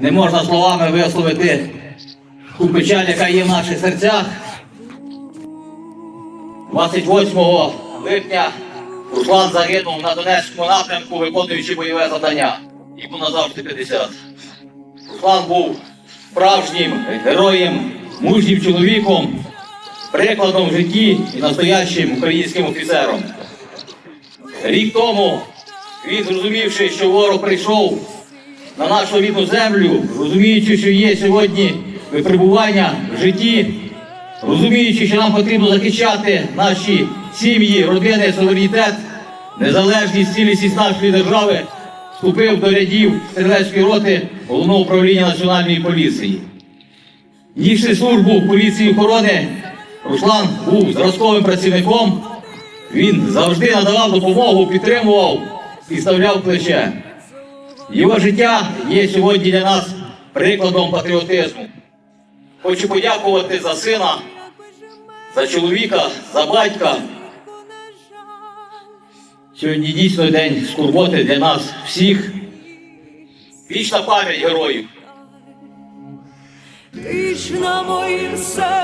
не можна словами висловити ту печаль, яка є в наших серцях. 28 липня Руслан загинув на Донецькому напрямку, виконуючи бойове завдання. Йому назавжди 50. Руслан був справжнім героєм, мужнім чоловіком, прикладом в житті і настоящим українським офіцером. Рік тому він, зрозумівши, що ворог прийшов на нашу рідну землю, розуміючи, що є сьогодні випробування в житті, розуміючи, що нам потрібно захищати наші сім'ї, родини, суверенітет, незалежність, цілісність нашої держави, вступив до рядів стрілецької роти головного управління національної поліції. Нісши службу поліції охорони, Руслан був зразковим працівником. Він завжди надавав допомогу, підтримував, підставляв плече. Його життя є сьогодні для нас прикладом патріотизму. Хочу подякувати за сина, за чоловіка, за батька. Сьогодні дійсно день скорботи для нас всіх. Вічна пам'ять героїв. Вічна моїм серцю